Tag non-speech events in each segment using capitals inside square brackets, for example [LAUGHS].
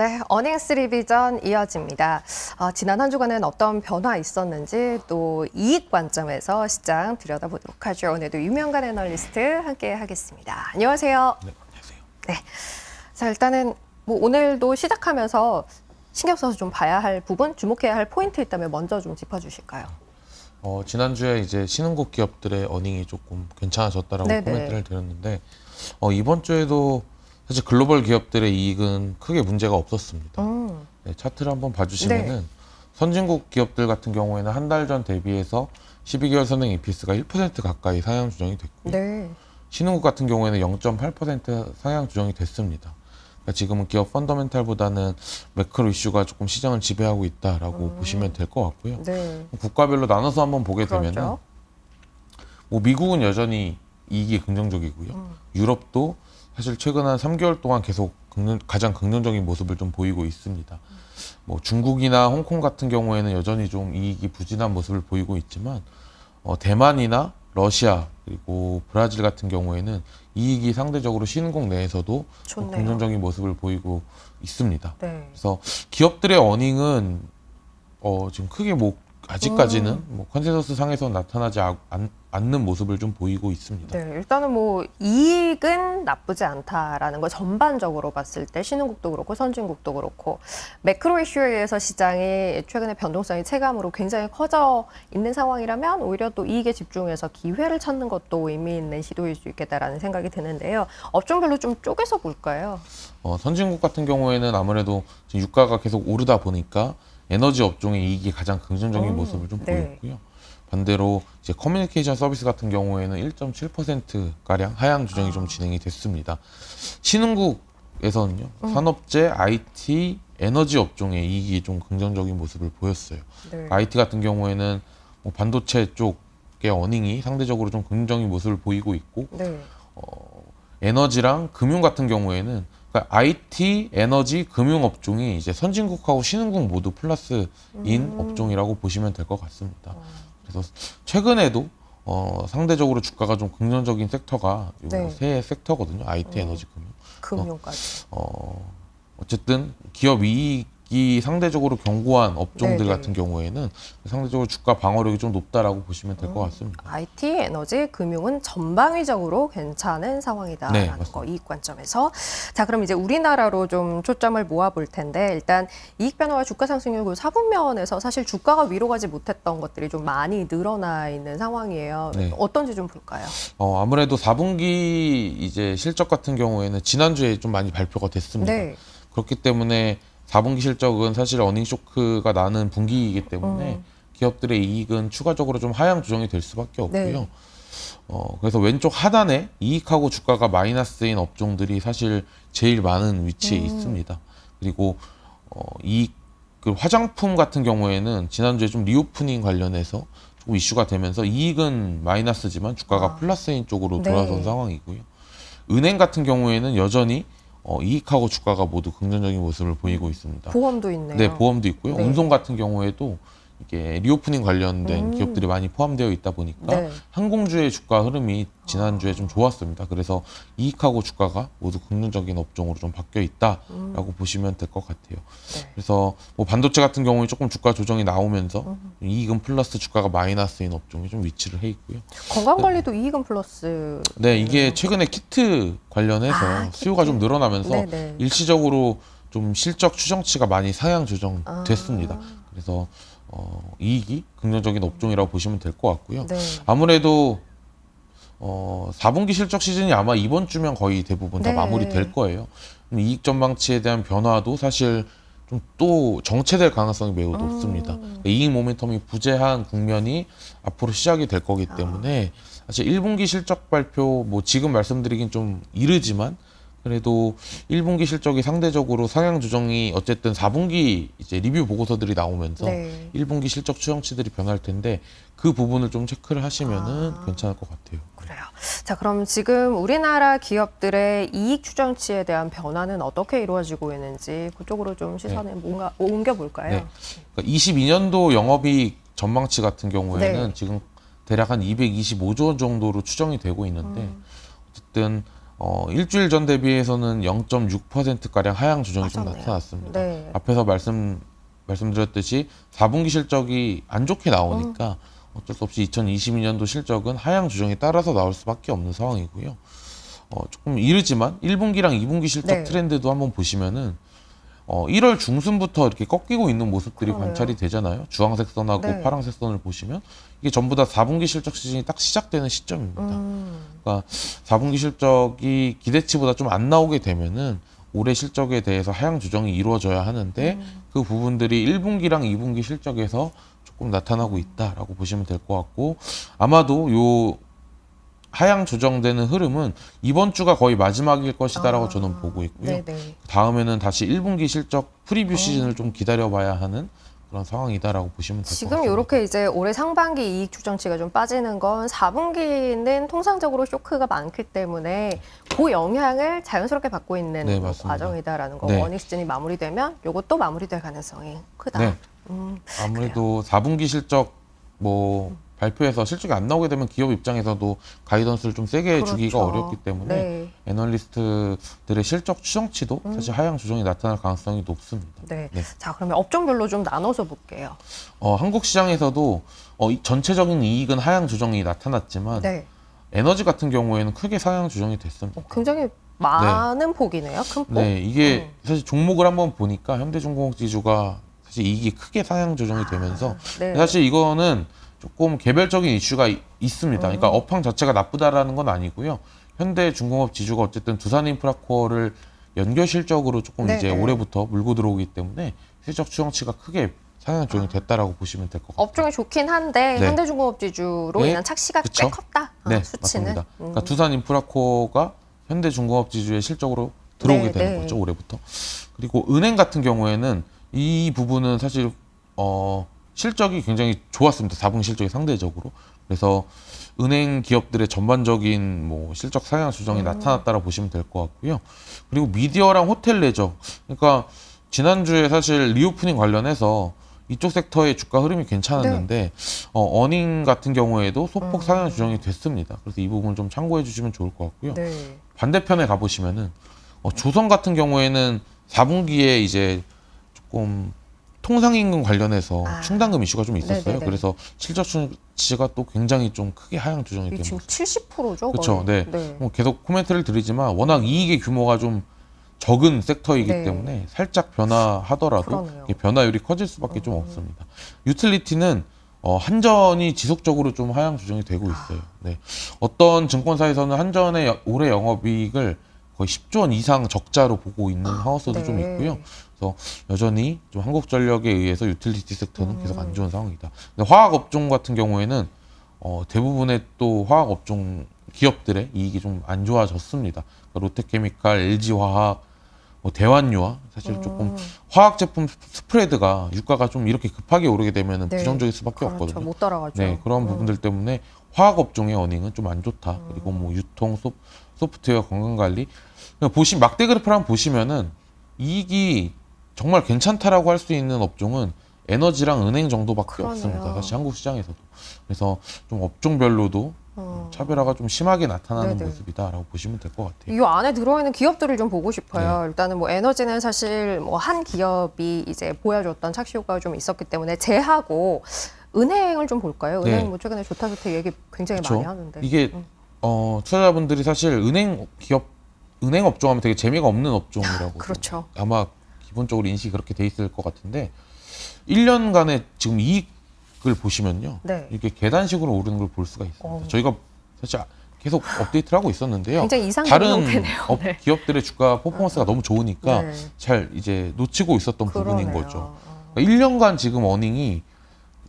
네, 어닝스 리비전 이어집니다. 아, 지난 한 주간은 어떤 변화 있었는지 또 이익 관점에서 시장 들여다보도록 하죠. 오늘도 유명간 애널리스트 함께 하겠습니다. 안녕하세요. 네, 안녕하세요. 네. 자, 일단은 뭐 오늘도 시작하면서 신경 써서 좀 봐야 할 부분, 주목해야 할 포인트 있다면 먼저 좀 짚어주실까요? 어, 지난주에 이제 신흥국 기업들의 어닝이 조금 괜찮아졌다라고 네네. 코멘트를 드렸는데 어, 이번 주에도 사실 글로벌 기업들의 이익은 크게 문제가 없었습니다. 음, 네, 차트를 한번 봐주시면은 선진국 기업들 같은 경우에는 한 달 전 대비해서 12개월 선행 EPS가 1% 가까이 상향 조정이 됐고요. 네. 신흥국 같은 경우에는 0.8% 상향 조정이 됐습니다. 그러니까 지금은 기업 펀더멘탈보다는 매크로 이슈가 조금 시장을 지배하고 있다라고 보시면 될 것 같고요. 네. 국가별로 나눠서 한번 보게 되면은 그렇죠. 뭐 미국은 여전히 이익이 긍정적이고요. 음. 유럽도 사실 최근 한 3개월 동안 계속 긍정, 가장 긍정적인 모습을 좀 보이고 있습니다. 뭐 중국이나 홍콩 같은 경우에는 여전히 좀 이익이 부진한 모습을 보이고 있지만 어, 대만이나 러시아 그리고 브라질 같은 경우에는 이익이 상대적으로 신흥국 내에서도 좀 좋네요. 긍정적인 모습을 보이고 있습니다. 네. 그래서 기업들의 어닝은 어, 지금 크게 뭐 아직까지는 음. 뭐 컨센서스 상에서 나타나지 아- 않, 않는 모습을 좀 보이고 있습니다. 네, 일단은 뭐 이익은 나쁘지 않다라는 거 전반적으로 봤을 때 신흥국도 그렇고 선진국도 그렇고 매크로 이슈에 의해서 시장이 최근에 변동성이 체감으로 굉장히 커져 있는 상황이라면 오히려 또 이익에 집중해서 기회를 찾는 것도 의미 있는 시도일 수 있겠다라는 생각이 드는데요. 업종별로 좀 쪼개서 볼까요? 어, 선진국 같은 경우에는 아무래도 유가가 계속 오르다 보니까 에너지 업종의 이익이 가장 긍정적인 음, 모습을 좀 네. 보였고요. 반대로 이제 커뮤니케이션 서비스 같은 경우에는 1.7% 가량 하향 조정이 아. 좀 진행이 됐습니다. 신흥국에서는요 음. 산업재, IT, 에너지 업종의 이익이 좀 긍정적인 모습을 보였어요. 네. IT 같은 경우에는 뭐 반도체 쪽의 어닝이 상대적으로 좀 긍정적인 모습을 보이고 있고 네. 에너지랑 금융 같은 경우에는 그러니까 IT, 에너지, 금융 업종이 이제 선진국하고 신흥국 모두 플러스인 음. 업종이라고 보시면 될 것 같습니다. 그래서 최근에도 어, 상대적으로 주가가 좀 긍정적인 섹터가 네. 요세 섹터거든요. IT, 음. 에너지, 금융. 금융까지. 어, 어쨌든 기업 이익 이 상대적으로 견고한 업종들 네네. 같은 경우에는 상대적으로 주가 방어력이 좀 높다라고 보시면 될것 음. 같습니다. IT, 에너지, 금융은 전방위적으로 괜찮은 상황이다라는 네. 거 이익 관점에서 자 그럼 이제 우리나라로 좀 초점을 모아볼 텐데 일단 이익 변화와 주가 상승률 그 사분면에서 사실 주가가 위로 가지 못했던 것들이 좀 많이 늘어나 있는 상황이에요. 네. 어떤지 좀 볼까요? 어, 아무래도 4분기 이제 실적 같은 경우에는 지난주에 좀 많이 발표가 됐습니다. 네, 그렇기 때문에 4분기 실적은 사실 어닝 쇼크가 나는 분기이기 때문에 음. 기업들의 이익은 추가적으로 좀 하향 조정이 될 수밖에 없고요. 네. 어, 그래서 왼쪽 하단에 이익하고 주가가 마이너스인 업종들이 사실 제일 많은 위치에 음. 있습니다. 그리고 어, 이익 그 화장품 같은 경우에는 지난주에 좀 리오프닝 관련해서 조금 이슈가 되면서 이익은 마이너스지만 주가가 아. 플러스인 쪽으로 네. 돌아선 상황이고요. 은행 같은 경우에는 여전히 어, 이익하고 주가가 모두 긍정적인 모습을 보이고 있습니다. 보험도 있네요. 네, 보험도 있고요. 네. 운송 같은 경우에도 이게 리오프닝 관련된 음. 기업들이 많이 포함되어 있다 보니까 네. 항공주의 주가 흐름이 지난주에 좀 좋았습니다. 그래서 이익하고 주가가 모두 긍정적인 업종으로 좀 바뀌어 있다라고 보시면 될 것 같아요. 네. 그래서 뭐 반도체 같은 경우에 조금 주가 조정이 나오면서 음. 이익은 플러스 주가가 마이너스인 업종이 좀 위치를 해 있고요. 건강 관리도 이익은 플러스. 네, 이게 최근에 키트 관련해서 아, 수요가 키트. 좀 늘어나면서 네네. 일시적으로 좀 실적 추정치가 많이 상향 조정됐습니다. 아. 그래서 어, 이익이 긍정적인 업종이라고 보시면 될 것 같고요. 네. 아무래도 어, 4분기 실적 시즌이 아마 이번 주면 거의 대부분 다 네. 마무리될 거예요. 이익 전망치에 대한 변화도 사실 좀 또 정체될 가능성이 매우 음. 높습니다. 그러니까 이익 모멘텀이 부재한 국면이 앞으로 시작이 될 거기 아. 때문에 사실 1분기 실적 발표 뭐 지금 말씀드리긴 좀 이르지만 그래도 1분기 실적이 상대적으로 상향 조정이 어쨌든 4분기 이제 리뷰 보고서들이 나오면서 네. 1분기 실적 추정치들이 변할 텐데 그 부분을 좀 체크를 하시면은 아. 괜찮을 것 같아요. 그래요. 자, 그럼 지금 우리나라 기업들의 이익 추정치에 대한 변화는 어떻게 이루어지고 있는지 그쪽으로 좀 시선을 뭔가 옮겨 볼까요? 네. 그러니까 22년도 영업이익 전망치 같은 경우에는 네. 지금 대략 한 225조 원 정도로 추정이 되고 있는데 음. 어쨌든 어, 일주일 전 대비해서는 0.6% 가량 하향 조정이 좀 빠졌네요. 나타났습니다. 네. 앞에서 말씀 말씀드렸듯이 4분기 실적이 안 좋게 나오니까 어 쩔 수 없이 2022년도 실적은 하향 조정에 따라서 나올 수밖에 없는 상황이고요. 어, 조금 이르지만 1분기랑 2분기 실적 네. 트렌드도 한번 보시면은 어, 1월 중순부터 이렇게 꺾이고 있는 모습들이 그러네요. 관찰이 되잖아요. 주황색 선하고 네. 파란색 선을 보시면 이게 전부 다 4분기 실적 시즌이 딱 시작되는 시점입니다. 음, 그러니까 4분기 실적이 기대치보다 좀 안 나오게 되면은 올해 실적에 대해서 하향 조정이 이루어져야 하는데 음. 그 부분들이 1분기랑 2분기 실적에서 조금 나타나고 있다라고 보시면 될 것 같고 아마도 요 하향 조정되는 흐름은 이번 주가 거의 마지막일 것이다라고 아, 저는 보고 있고요. 네네. 다음에는 다시 1분기 실적 프리뷰 어. 시즌을 좀 기다려봐야 하는 그런 상황이다라고 보시면 될것 지금 같습니다. 이렇게 이제 올해 상반기 이익 추정치가 좀 빠지는 건 4분기는 통상적으로 쇼크가 많기 때문에 그 영향을 자연스럽게 받고 있는 네, 뭐 맞습니다. 과정이다라는 거. 네. 워닝 시즌이 마무리되면 요것도 마무리될 가능성이 크다. 네. 음, 아무래도 4분기 실적 뭐 발표해서 실적이 안 나오게 되면 기업 입장에서도 가이던스를 좀 세게 주기가 그렇죠. 어렵기 때문에 네. 애널리스트들의 실적 추정치도 사실 하향 조정이 나타날 가능성이 높습니다. 네. 네. 자, 그러면 업종별로 좀 나눠서 볼게요. 어, 한국 시장에서도 어, 이 전체적인 이익은 하향 조정이 나타났지만 네. 에너지 같은 경우에는 크게 상향 조정이 됐습니다. 어, 굉장히 많은 폭이네요. 큰 폭. 네, 이게 음. 사실 종목을 한번 보니까 현대중공업 지주가 사실 이익이 크게 상향 조정이 되면서 네. 사실 이거는 조금 개별적인 이슈가 이- 있습니다. 음. 그러니까 업황 자체가 나쁘다라는 건 아니고요. 현대중공업 지주가 어쨌든 두산인프라코어를 연결 실적으로 조금 네, 이제 네. 올해부터 물고 들어오기 때문에 실적 추정치가 크게 상향 조정이 됐다라고 보시면 될 것 같아요. 업종이 좋긴 한데 네. 현대중공업 지주로 네. 인한 착시가 그쵸? 꽤 컸다. 아, 네, 수치는. 맞습니다. 음. 그러니까 두산인프라코어가 현대중공업 지주의 실적으로 들어오게 네, 되는 네. 거죠 올해부터. 그리고 은행 같은 경우에는 이 부분은 사실 어 실적이 굉장히 좋았습니다. 4분기 실적이 상대적으로. 그래서 은행 기업들의 전반적인 뭐 실적 상향 음. 조정이 나타났다라 보시면 될 것 같고요. 그리고 미디어랑 호텔 레저. 그러니까 지난주에 사실 리오프닝 관련해서 이쪽 섹터의 주가 흐름이 괜찮았는데 어, 어닝 같은 경우에도 소폭 상향 조정이 됐습니다. 그래서 이 부분 좀 참고해 주시면 좋을 것 같고요. 네. 반대편에 가보시면은 어, 조선 같은 경우에는 4분기에 이제 조금 통상임금 관련해서 아. 충당금 이슈가 좀 있었어요. 네네네. 그래서 실적 수치가 또 굉장히 좀 크게 하향 조정이 됩니다. 지금 70%죠. 그렇죠. 거의. 네. 뭐 계속 코멘트를 드리지만 워낙 이익의 규모가 좀 적은 섹터이기 네. 때문에 살짝 변화하더라도 변화율이 커질 수밖에 좀 없습니다. 유틸리티는 어, 한전이 지속적으로 좀 하향 조정이 되고 있어요. 네. 어떤 증권사에서는 한전의 여- 올해 영업이익을 거의 10조 원 이상 적자로 보고 있는 하우스도 좀 네. 있고요. 그래서 여전히 좀 한국전력에 의해서 유틸리티 섹터는 계속 음. 안 좋은 상황이다. 근데 화학 업종 같은 경우에는 어, 대부분의 또 화학 업종 기업들의 이익이 좀 안 좋아졌습니다. 그러니까 롯데케미칼, LG화학, 뭐 대환유화 사실 조금 음. 화학 제품 스프레드가 유가가 좀 이렇게 급하게 오르게 되면 네. 부정적일 수밖에 그렇죠. 없거든요. 못 따라가죠. 네, 그런 음. 부분들 때문에 화학 업종의 어닝은 좀 안 좋다. 그리고 뭐 유통, 소, 소프트웨어, 건강 관리 그냥 보시 막대 그래프를 한번 보시면은 이익이 정말 괜찮다라고 할 수 있는 업종은 에너지랑 은행 정도밖에 그러네요. 없습니다. 사실 한국 시장에서도. 그래서 좀 업종별로도 음. 차별화가 좀 심하게 나타나는 네네. 모습이다라고 보시면 될 것 같아요. 이 안에 들어있는 기업들을 좀 보고 싶어요. 네. 일단은 뭐 에너지는 사실 뭐 한 기업이 이제 보여줬던 착시 효과가 좀 있었기 때문에 제하고 은행을 좀 볼까요? 은행 네. 뭐 최근에 좋다 좋다 얘기 굉장히 그쵸? 많이 하는데. 이게 음. 어, 투자자분들이 사실 은행 기업 은행 업종 하면 되게 재미가 없는 업종이라고 그렇죠. 아마 기본적으로 인식이 그렇게 돼 있을 것 같은데 1년간의 지금 이익을 보시면요. 네. 이렇게 계단식으로 오르는 걸 볼 수가 있습니다. 어. 저희가 사실 계속 업데이트를 하고 있었는데요. 굉장히 이상적인 다른 형태네요. 업, [LAUGHS] 네. 기업들의 주가 퍼포먼스가 너무 좋으니까 네. 잘 이제 놓치고 있었던 부분인 그러네요. 거죠. 어. 그러니까 1년간 지금 어닝이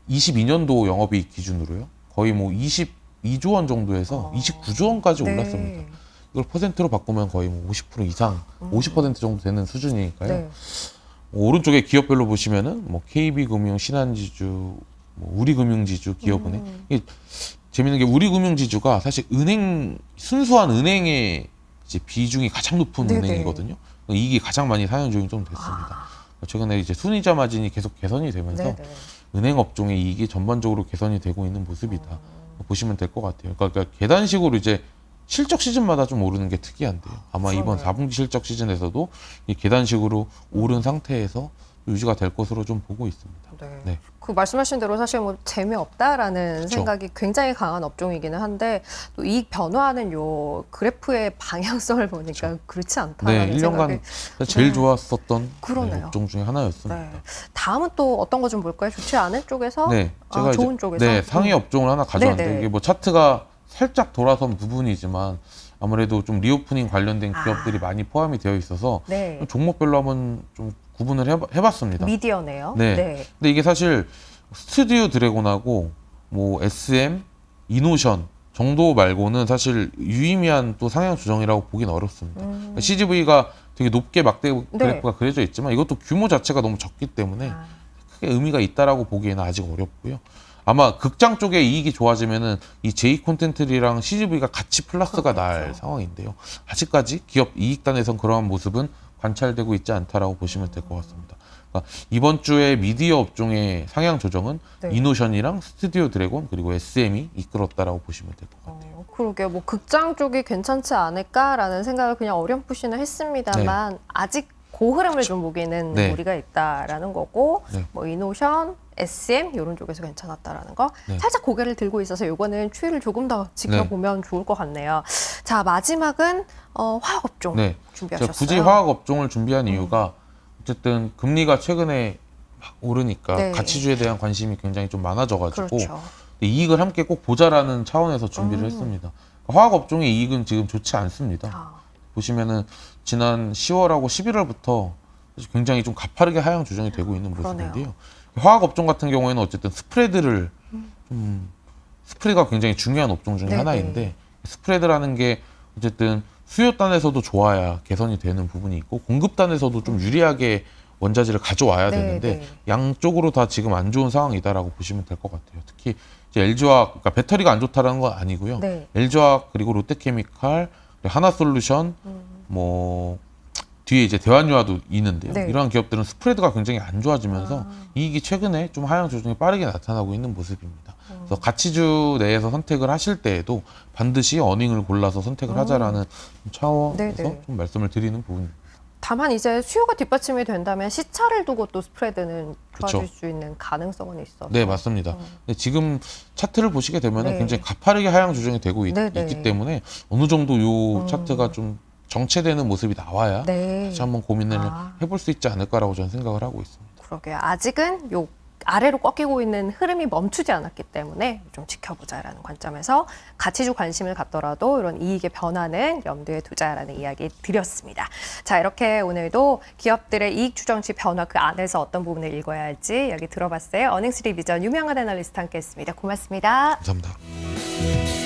22년도 영업이익 기준으로요. 거의 뭐 22조 원 정도에서 어. 29조 원까지 네. 올랐습니다. 이걸 퍼센트로 바꾸면 거의 뭐 50% 이상, 50% 정도 되는 수준이니까요. 음. 네. 뭐 오른쪽에 기업별로 보시면은 뭐 KB금융, 신한지주, 뭐 우리금융지주, 기업은행. 음. 이게 재밌는 게 우리금융지주가 사실 은행 순수한 은행의 이제 비중이 가장 높은 네네. 은행이거든요. 이익이 가장 많이 상향 조정이 좀 됐습니다. 최근에 이제 순이자 마진이 계속 개선이 되면서 아. 네네. 은행 업종의 이익이 전반적으로 개선이 되고 있는 모습이다. 어. 보시면 될 것 같아요. 그러니까, 그러니까 계단식으로 이제 실적 시즌마다 좀 오르는 게 특이한데요. 아마 이번 그러네요. 4분기 실적 시즌에서도 이 계단식으로 오른 상태에서 유지가 될 것으로 좀 보고 있습니다. 네. 네. 그 말씀하신 대로 사실 뭐 재미없다라는 그쵸. 생각이 굉장히 강한 업종이기는 한데 또 이익 변화하는 요 그래프의 방향성을 보니까 그렇지 네, 않다라는 1년간 생각이 제일 네. 좋았었던 네. 업종 중에 하나였습니다. 네. 다음은 또 어떤 거 좀 볼까요? 좋지 않은 쪽에서 네, 아, 제가 좋은 이제 쪽에서 네, 상위 음. 업종을 하나 가져왔는데 네네. 이게 뭐 차트가 살짝 돌아선 부분이지만 아무래도 좀 리오프닝 관련된 아. 기업들이 많이 포함이 되어 있어서 네. 종목별로 한번 좀 구분을 해봐, 해봤습니다. 미디어네요. 네. 근데 이게 사실 스튜디오 드래곤하고 뭐 SM, 이노션 정도 말고는 사실 유의미한 또 상향 조정이라고 보긴 어렵습니다. 음. CGV가 되게 높게 막대 네. 그래프가 그려져 있지만 이것도 규모 자체가 너무 적기 때문에 아, 크게 의미가 있다라고 보기에는 아직 어렵고요. 아마 극장 쪽에 이익이 좋아지면은 이 J 콘텐츠랑 CGV가 같이 플러스가 날 그렇겠죠. 상황인데요. 아직까지 기업 이익단에선 그러한 모습은 관찰되고 있지 않다라고 보시면 될 것 같습니다. 그러니까 이번 주에 미디어 업종의 상향 조정은 네. 이노션이랑 스튜디오 드래곤 그리고 SM이 이끌었다라고 보시면 될 것 같아요. 어, 그러게 뭐 극장 쪽이 괜찮지 않을까라는 생각을 그냥 어렴풋이는 했습니다만 아직 그 흐름을 좀 보기는 네. 무리가 있다라는 거고 네. 뭐 이노션, SM 이런 쪽에서 괜찮았다라는 거 네. 살짝 고개를 들고 있어서 요거는 추이를 조금 더 지켜보면 좋을 것 같네요. 자 마지막은 어, 화학업종 네. 준비하셨어요. 굳이 화학 업종을 준비한 이유가 어쨌든 금리가 최근에 막 오르니까 네. 가치주에 대한 관심이 굉장히 좀 많아져가지고 그렇죠. 이익을 함께 꼭 보자라는 차원에서 준비를 음. 했습니다. 화학 업종의 이익은 지금 좋지 않습니다. 아, 보시면은 지난 10월하고 11월부터 굉장히 좀 가파르게 하향 조정이 되고 있는 그러네요. 모습인데요. 화학 업종 같은 경우에는 어쨌든 스프레드를 좀 스프레드가 굉장히 중요한 업종 중에 네네. 하나인데 스프레드라는 게 어쨌든 수요단에서도 좋아야 개선이 되는 부분이 있고 공급단에서도 좀 유리하게 원자재를 가져와야 네, 되는데 네. 양쪽으로 다 지금 안 좋은 상황이다라고 보시면 될 것 같아요. 특히 이제 LG화학 그러니까 배터리가 안 좋다라는 건 아니고요. 네. LG화학 그리고 롯데케미칼, 하나솔루션, 음. 뭐 뒤에 이제 대환유화도 있는데요. 네. 이러한 기업들은 스프레드가 굉장히 안 좋아지면서 아. 이익이 최근에 좀 하향 조정이 빠르게 나타나고 있는 모습입니다. 음. 그래서 가치주 내에서 선택을 하실 때에도 반드시 어닝을 골라서 선택을 하자라는 차원에서 음. 네네. 좀 말씀을 드리는 부분입니다. 다만 이제 수요가 뒷받침이 된다면 시차를 두고 또 스프레드는. 좋아질 수 있는 가능성은 있어서 네, 맞습니다. 근데 지금 차트를 보시게 되면 네. 굉장히 가파르게 하향 조정이 되고 있, 네네. 기 때문에 어느 정도 요 음. 차트가 좀 정체되는 모습이 나와야 네. 다시 한번 고민을 아. 해볼 수 있지 않을까라고 저는 생각을 하고 있습니다. 그러게요. 아직은 요 아래로 꺾이고 있는 흐름이 멈추지 않았기 때문에 좀 지켜보자라는 관점에서 가치주 관심을 갖더라도 이런 이익의 변화는 염두에 두자라는 이야기 드렸습니다. 자, 이렇게 오늘도 기업들의 이익 추정치 변화 그 안에서 어떤 부분을 읽어야 할지 이야기 들어봤어요. 어닝스 리 비전 유명한 애널리스트 함께 했습니다. 고맙습니다. 감사합니다.